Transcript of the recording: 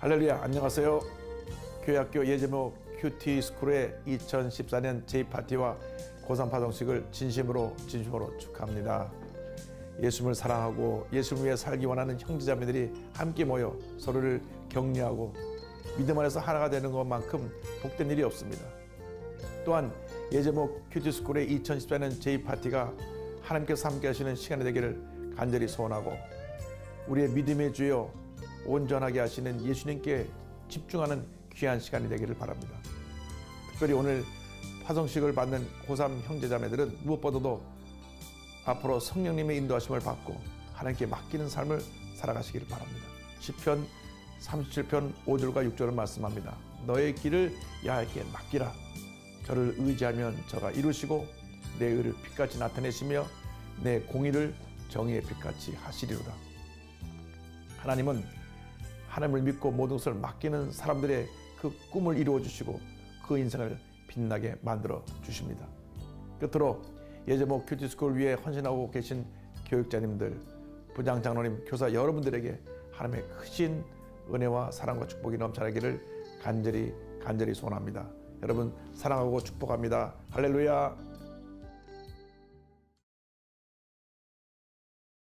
할렐루야 안녕하세요. 교회학교 예제목 큐티 스쿨의 2014년 제이파티와 고3 파동식을 진심으로 진심으로 축하합니다. 예수님을 사랑하고 예수님을 위해 살기 원하는 형제자매들이 함께 모여 서로를 격려하고 믿음 안에서 하나가 되는 것만큼 복된 일이 없습니다. 또한 예제목 큐티 스쿨의 2014년 제이파티가 하나님께서 함께 하시는 시간이 되기를 간절히 소원하고 우리의 믿음의 주여 온전하게 하시는 예수님께 집중하는 귀한 시간이 되기를 바랍니다. 특별히 오늘 파성식을 받는 고3 형제자매들은 무엇보다도 앞으로 성령님의 인도하심을 받고 하나님께 맡기는 삶을 살아가시기를 바랍니다. 시편 37편 5절과 6절을 말씀합니다. 너의 길을 야훼게 맡기라. 저를 의지하면 저가 이루시고 내 의를 빛같이 나타내시며 내 공의를 정의의 빛같이 하시리로다. 하나님은 하나님을 믿고 모든 것을 맡기는 사람들의 그 꿈을 이루어 주시고 그 인생을 빛나게 만들어 주십니다. 끝으로 예제목 큐티스쿨 위에 헌신하고 계신 교육자님들, 부장 장로님, 교사 여러분들에게 하나님의 크신 은혜와 사랑과 축복이 넘쳐나기를 간절히 간절히 소원합니다. 여러분 사랑하고 축복합니다. 할렐루야.